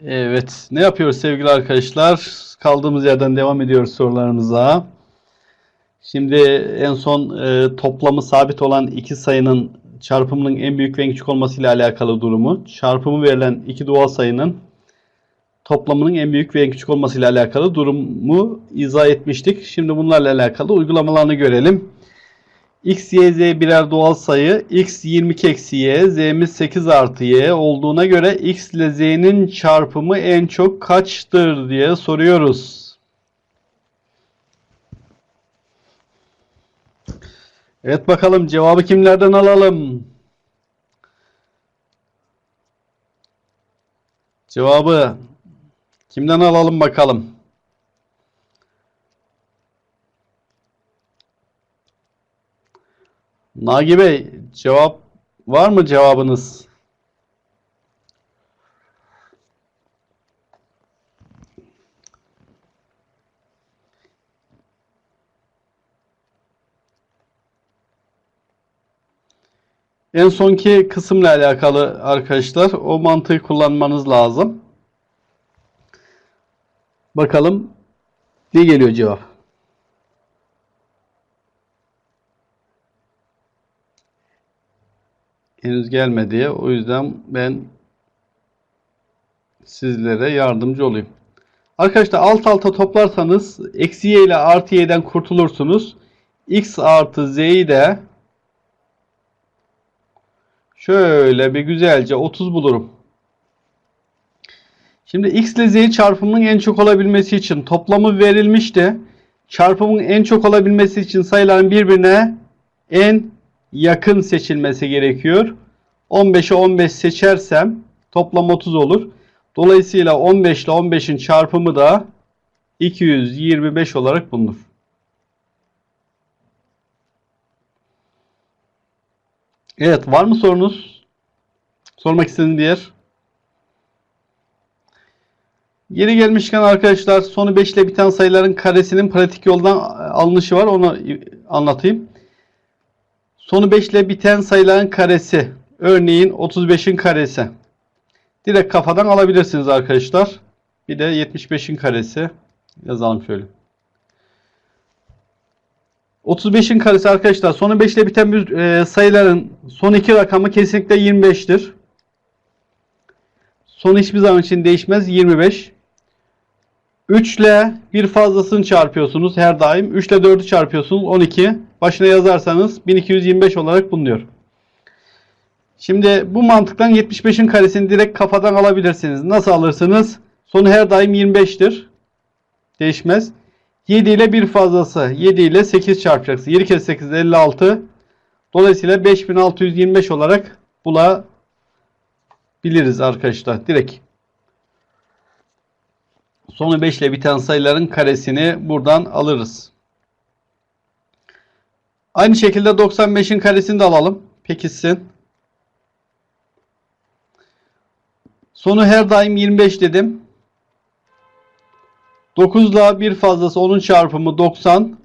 Evet, ne yapıyoruz sevgili arkadaşlar? Kaldığımız yerden devam ediyoruz sorularımıza. Şimdi en son e, toplamı sabit olan iki sayının çarpımının en büyük ve en küçük olması ile alakalı durumu, çarpımı verilen iki doğal sayının toplamının en büyük ve en küçük olması ile alakalı durumu izah etmiştik. Şimdi bunlarla alakalı uygulamalarını görelim. X, Y, Z birer doğal sayı. X 22 eksi Y, Z'miz 8 artı Y olduğuna göre X ile Z'nin çarpımı en çok kaçtır diye soruyoruz. Evet bakalım cevabı kimlerden alalım? Cevabı kimden alalım bakalım? Nagi Bey, cevap var mı cevabınız? En sonki kısımla alakalı arkadaşlar o mantığı kullanmanız lazım. Bakalım ne geliyor cevap? Henüz gelmedi. O yüzden ben sizlere yardımcı olayım. Arkadaşlar alt alta toplarsanız eksi y ile artı y'den kurtulursunuz. x artı z'yi de şöyle bir güzelce 30 bulurum. Şimdi x ile z çarpımının en çok olabilmesi için toplamı verilmişti. Çarpımın en çok olabilmesi için sayıların birbirine en yakın seçilmesi gerekiyor. 15'e 15 seçersem toplam 30 olur. Dolayısıyla 15 ile 15'in çarpımı da 225 olarak bulunur. Evet var mı sorunuz? Sormak istediğiniz bir yer? Yeri gelmişken arkadaşlar sonu 5 ile biten sayıların karesinin pratik yoldan alınışı var. Onu anlatayım. Sonu 5 ile biten sayıların karesi. Örneğin 35'in karesi. Direkt kafadan alabilirsiniz arkadaşlar. Bir de 75'in karesi. Yazalım şöyle. 35'in karesi arkadaşlar sonu 5 ile biten bir, e, sayıların son iki rakamı kesinlikle 25'tir. Son hiçbir zaman için değişmez 25. 3 ile bir fazlasını çarpıyorsunuz her daim. 3 ile 4'ü çarpıyorsunuz 12. Başına yazarsanız 1225 olarak bulunuyor. Şimdi bu mantıktan 75'in karesini direkt kafadan alabilirsiniz. Nasıl alırsınız? Sonu her daim 25'tir. Değişmez. 7 ile bir fazlası. 7 ile 8 çarpacaksın. 7 kez 8 56. Dolayısıyla 5625 olarak bulabiliriz arkadaşlar. Direkt. Sonu 5 ile biten sayıların karesini buradan alırız. Aynı şekilde 95'in karesini de alalım. Pekişsin. Sonu her daim 25 dedim. 9 ile bir fazlası onun çarpımı 90.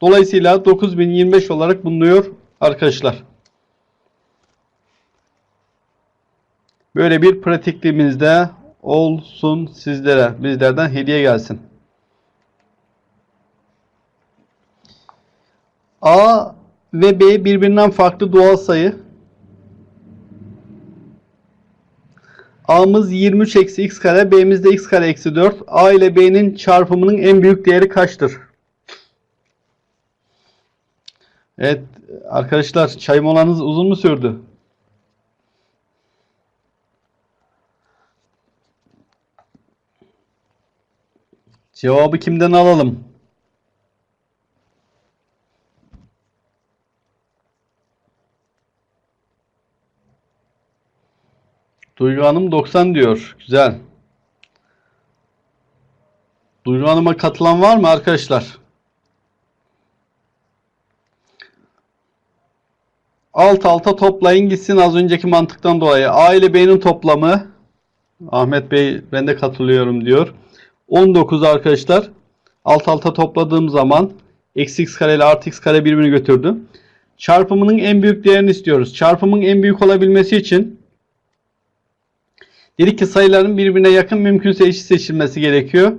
Dolayısıyla 9025 olarak bulunuyor arkadaşlar. Böyle bir pratikliğimizde olsun sizlere. Bizlerden hediye gelsin. A ve B birbirinden farklı doğal sayı. A'mız 23 eksi x kare, B'miz de x kare eksi 4. A ile B'nin çarpımının en büyük değeri kaçtır? Evet arkadaşlar çay molanız uzun mu sürdü? Cevabı kimden alalım? Duygu Hanım 90 diyor. Güzel. Duygu Hanım'a katılan var mı arkadaşlar? Alt alta toplayın gitsin az önceki mantıktan dolayı. A ile B'nin toplamı Ahmet Bey ben de katılıyorum diyor. 19 arkadaşlar. Alt alta topladığım zaman eksi x kare ile artı x kare birbirini götürdü. Çarpımının en büyük değerini istiyoruz. Çarpımın en büyük olabilmesi için Dedik ki sayıların birbirine yakın mümkünse eşit seçilmesi gerekiyor.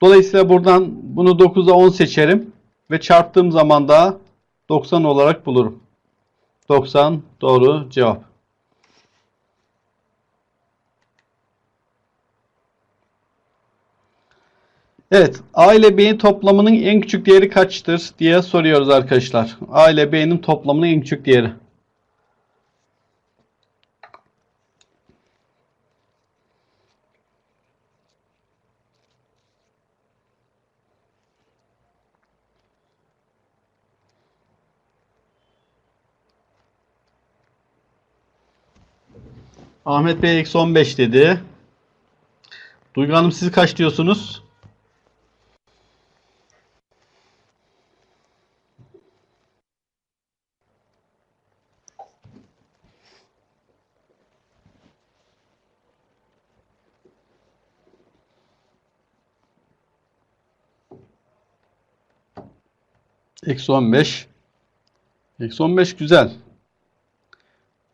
Dolayısıyla buradan bunu 9'a 10 seçerim ve çarptığım zaman da 90 olarak bulurum. 90 doğru cevap. Evet, A ile B'nin toplamının en küçük değeri kaçtır diye soruyoruz arkadaşlar. A ile B'nin toplamının en küçük değeri. Ahmet Bey eksi 15 dedi. Duygu Hanım siz kaç diyorsunuz? Eksi 15. Eksi 15 güzel.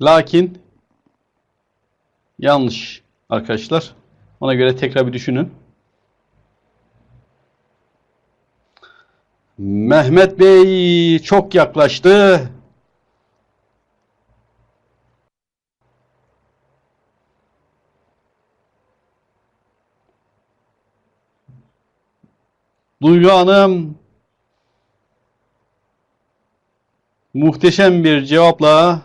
Lakin yanlış arkadaşlar. Ona göre tekrar bir düşünün. Mehmet Bey çok yaklaştı. Duygu Hanım muhteşem bir cevapla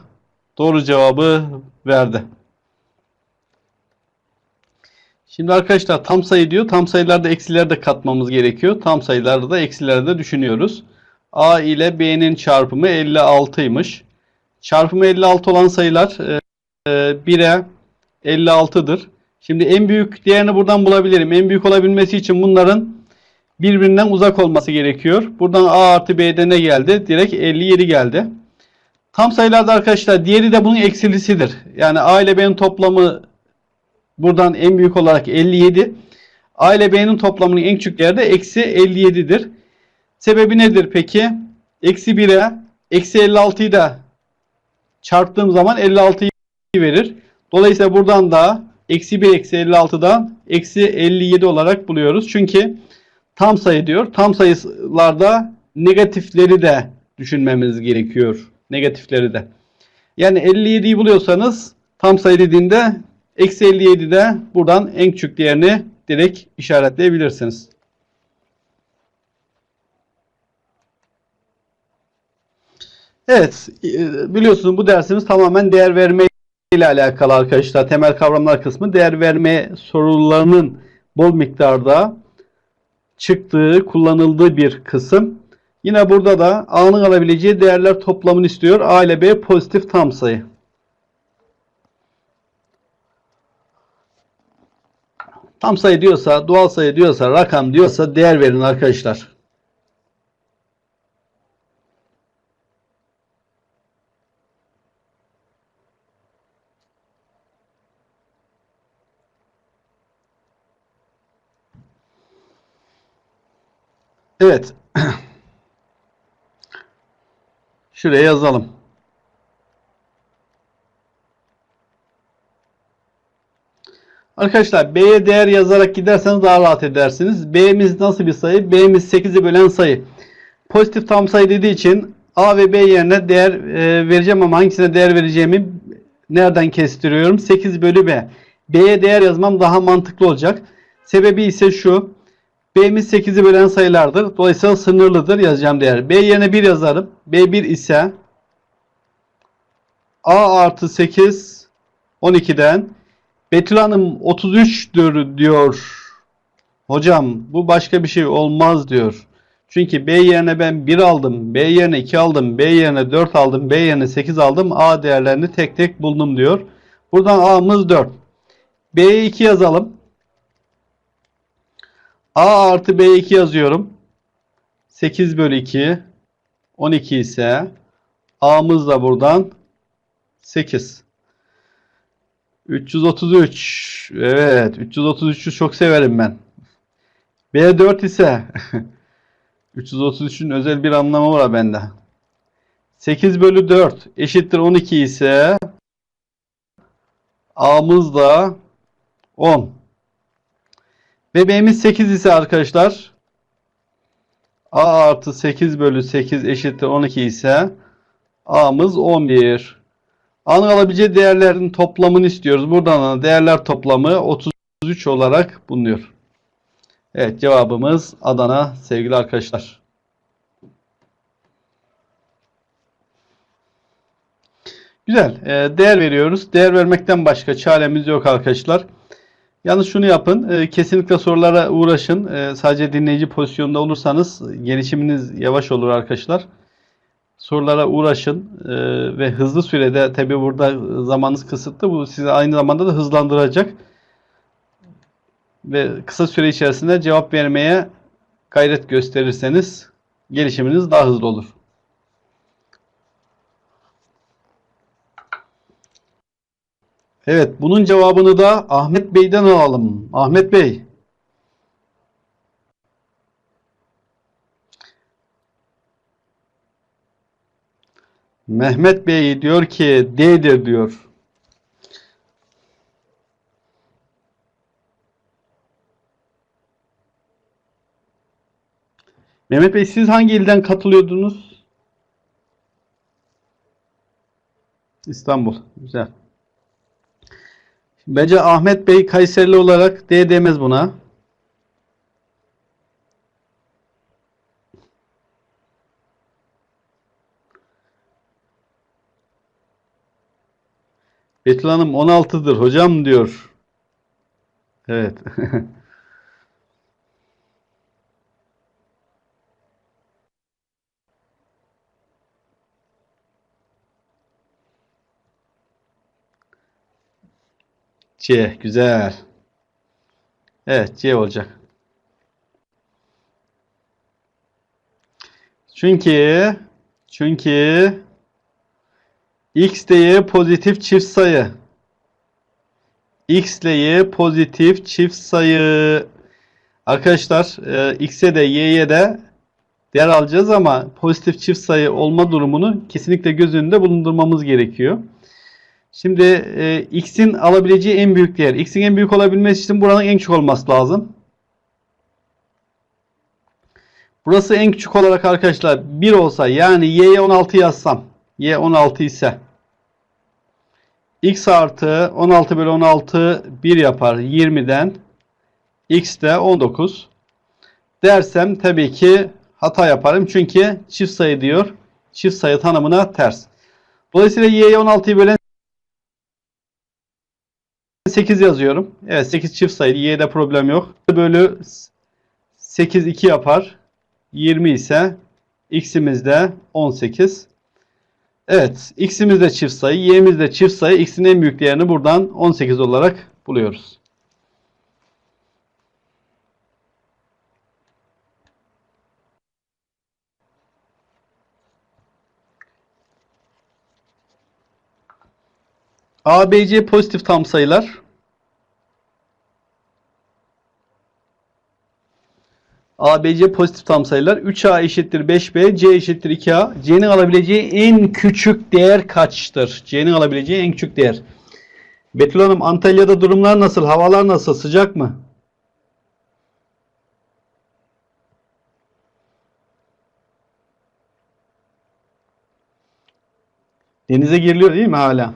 doğru cevabı verdi. Şimdi arkadaşlar tam sayı diyor. Tam sayılarda eksileri de katmamız gerekiyor. Tam sayılarda da eksileri de düşünüyoruz. A ile B'nin çarpımı 56'ymış. Çarpımı 56 olan sayılar 1'e 56'dır. Şimdi en büyük değerini buradan bulabilirim. En büyük olabilmesi için bunların birbirinden uzak olması gerekiyor. Buradan A artı B'de ne geldi? Direkt 57 geldi. Tam sayılarda arkadaşlar diğeri de bunun eksilisidir. Yani A ile B'nin toplamı buradan en büyük olarak 57. A ile B'nin toplamının en küçük değeri de eksi 57'dir. Sebebi nedir peki? Eksi 1'e eksi 56'yı da çarptığım zaman 56'yı verir. Dolayısıyla buradan da eksi 1 eksi 56'dan eksi 57 olarak buluyoruz. Çünkü tam sayı diyor. Tam sayılarda negatifleri de düşünmemiz gerekiyor. Negatifleri de. Yani 57'yi buluyorsanız tam sayı dediğinde eksi 57'de buradan en küçük değerini direkt işaretleyebilirsiniz. Evet, biliyorsunuz bu dersimiz tamamen değer verme ile alakalı arkadaşlar. Temel kavramlar kısmı değer verme sorularının bol miktarda çıktığı, kullanıldığı bir kısım. Yine burada da A'nın alabileceği değerler toplamını istiyor. A ile B pozitif tam sayı. Tam sayı diyorsa, doğal sayı diyorsa, rakam diyorsa değer verin arkadaşlar. Evet. Şuraya yazalım. Arkadaşlar B'ye değer yazarak giderseniz daha rahat edersiniz. B'miz nasıl bir sayı? B'miz 8'i bölen sayı. Pozitif tam sayı dediği için A ve B yerine değer e, vereceğim ama hangisine değer vereceğimi nereden kestiriyorum? 8 bölü B. B'ye değer yazmam daha mantıklı olacak. Sebebi ise şu. B'miz 8'i bölen sayılardır. Dolayısıyla sınırlıdır yazacağım değer. B yerine 1 yazarım. B1 ise A artı 8 12'den Betül Hanım 33'dür diyor. Hocam bu başka bir şey olmaz diyor. Çünkü B yerine ben 1 aldım, B yerine 2 aldım, B yerine 4 aldım, B yerine 8 aldım. A değerlerini tek tek buldum diyor. Buradan A'mız 4. B'ye 2 yazalım. A artı B2 yazıyorum. 8 bölü 2 12 ise A'mız da buradan 8. 333. Evet. 333'ü çok severim ben. B4 ise 333'ün özel bir anlamı var bende. 8 bölü 4 eşittir 12 ise A'mız da 10. Bebeğimiz 8 ise arkadaşlar A artı 8 bölü 8 eşittir 12 ise A'mız 11. A'nın alabileceği değerlerin toplamını istiyoruz. Buradan da değerler toplamı 33 olarak bulunuyor. Evet cevabımız Adana sevgili arkadaşlar. Güzel. Ee, değer veriyoruz. Değer vermekten başka çaremiz yok arkadaşlar. Yalnız şunu yapın. e, kesinlikle sorulara uğraşın. E, sadece dinleyici pozisyonda olursanız gelişiminiz yavaş olur arkadaşlar. Sorulara uğraşın e, ve hızlı sürede tabi burada zamanınız kısıtlı. Bu sizi aynı zamanda da hızlandıracak. Ve kısa süre içerisinde cevap vermeye gayret gösterirseniz gelişiminiz daha hızlı olur. Evet, bunun cevabını da Ahmet Bey'den alalım. Ahmet Bey. Mehmet Bey diyor ki D'dir diyor. Mehmet Bey siz hangi ilden katılıyordunuz? İstanbul. Güzel. Bence Ahmet Bey Kayserili olarak D demez buna. Betül Hanım 16'dır hocam diyor. Evet. C güzel. Evet C olacak. Çünkü çünkü x ile y pozitif çift sayı. x ile y pozitif çift sayı. Arkadaşlar e, x'e de y'ye de değer alacağız ama pozitif çift sayı olma durumunu kesinlikle göz önünde bulundurmamız gerekiyor. Şimdi e, x'in alabileceği en büyük değer. x'in en büyük olabilmesi için buranın en küçük olması lazım. Burası en küçük olarak arkadaşlar 1 olsa yani y'ye 16 yazsam y 16 ise x artı 16 bölü 16 1 yapar 20'den x de 19 dersem tabii ki hata yaparım çünkü çift sayı diyor. Çift sayı tanımına ters. Dolayısıyla y'ye 16'yı bölen 8 yazıyorum. Evet 8 çift sayı. Y'de problem yok. Bölü 8 2 yapar. 20 ise x'imiz de 18. Evet x'imiz de çift sayı. Y'miz de çift sayı. X'in en büyük değerini buradan 18 olarak buluyoruz. A, B, C pozitif tam sayılar. A, B, C pozitif tam sayılar. 3A eşittir 5B, C eşittir 2A. C'nin alabileceği en küçük değer kaçtır? C'nin alabileceği en küçük değer. Betül Hanım Antalya'da durumlar nasıl? Havalar nasıl? Sıcak mı? Denize giriliyor değil mi hala?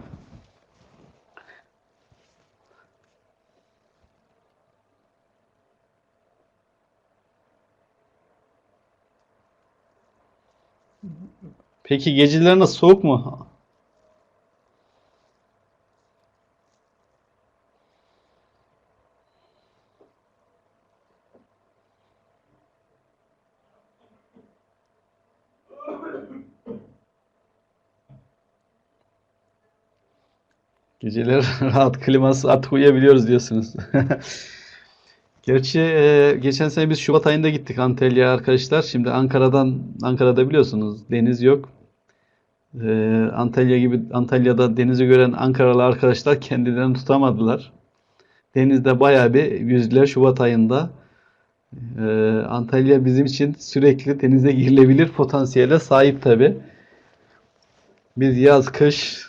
Peki geceler nasıl? Soğuk mu? Geceler rahat kliması artık uyuyabiliyoruz diyorsunuz. Gerçi e, geçen sene biz Şubat ayında gittik Antalya'ya arkadaşlar. Şimdi Ankara'dan Ankara'da biliyorsunuz deniz yok. E, Antalya gibi Antalya'da denizi gören Ankaralı arkadaşlar kendilerini tutamadılar. Denizde bayağı bir yüzdüler Şubat ayında. E, Antalya bizim için sürekli denize girilebilir potansiyele sahip tabi. Biz yaz kış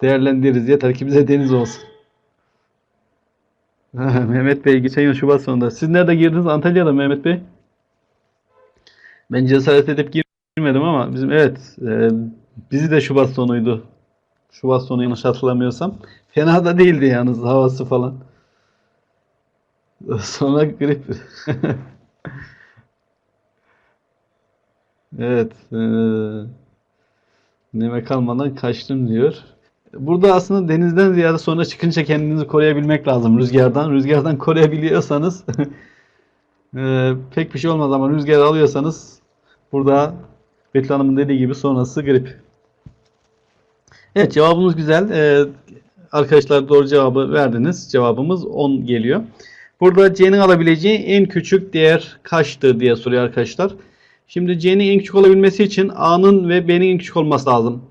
değerlendiririz. Yeter ki bize deniz olsun. Mehmet Bey geçen yıl Şubat sonunda. Siz nerede girdiniz? Antalya'da Mehmet Bey? Ben cesaret edip girmedim ama bizim evet e, bizi de Şubat sonuydu. Şubat sonu yanlış hatırlamıyorsam. Fena da değildi yalnız havası falan. Sonra grip. Evet. E, neme kalmadan kaçtım diyor. Burada aslında denizden ziyade sonra çıkınca kendinizi koruyabilmek lazım rüzgardan. Rüzgardan koruyabiliyorsanız e, pek bir şey olmaz ama rüzgar alıyorsanız burada Betül Hanım'ın dediği gibi sonrası grip. Evet cevabımız güzel. E, arkadaşlar doğru cevabı verdiniz. Cevabımız 10 geliyor. Burada C'nin alabileceği en küçük değer kaçtır diye soruyor arkadaşlar. Şimdi C'nin en küçük olabilmesi için A'nın ve B'nin en küçük olması lazım.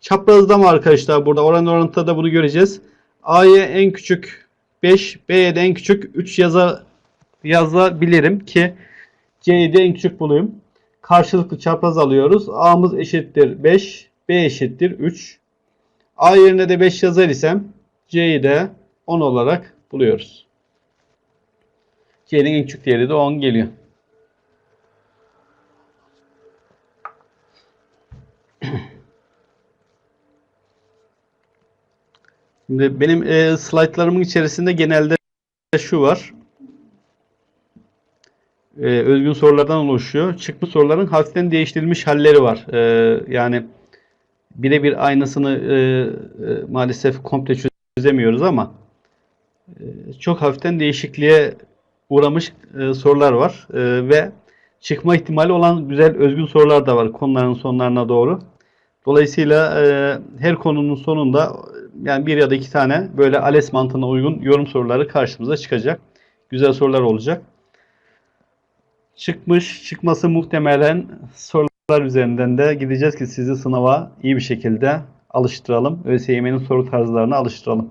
Çaprazda mı arkadaşlar? Burada oran orantıda da bunu göreceğiz. A'ya en küçük 5, B'ye de en küçük 3 yaza, yazabilirim ki C'yi de en küçük bulayım. Karşılıklı çapraz alıyoruz. A'mız eşittir 5, B eşittir 3. A yerine de 5 yazar isem C'yi de 10 olarak buluyoruz. C'nin en küçük değeri de 10 geliyor. Şimdi benim e, slaytlarımın içerisinde genelde şu var. E, özgün sorulardan oluşuyor. Çıkmış soruların hafiften değiştirilmiş halleri var. E, yani birebir aynısını e, e, maalesef komple çözemiyoruz ama e, çok hafiften değişikliğe uğramış e, sorular var. E, ve çıkma ihtimali olan güzel özgün sorular da var konuların sonlarına doğru. Dolayısıyla e, her konunun sonunda yani bir ya da iki tane böyle ALES mantığına uygun yorum soruları karşımıza çıkacak. Güzel sorular olacak. Çıkmış, çıkması muhtemelen sorular üzerinden de gideceğiz ki sizi sınava iyi bir şekilde alıştıralım. ÖSYM'nin soru tarzlarına alıştıralım.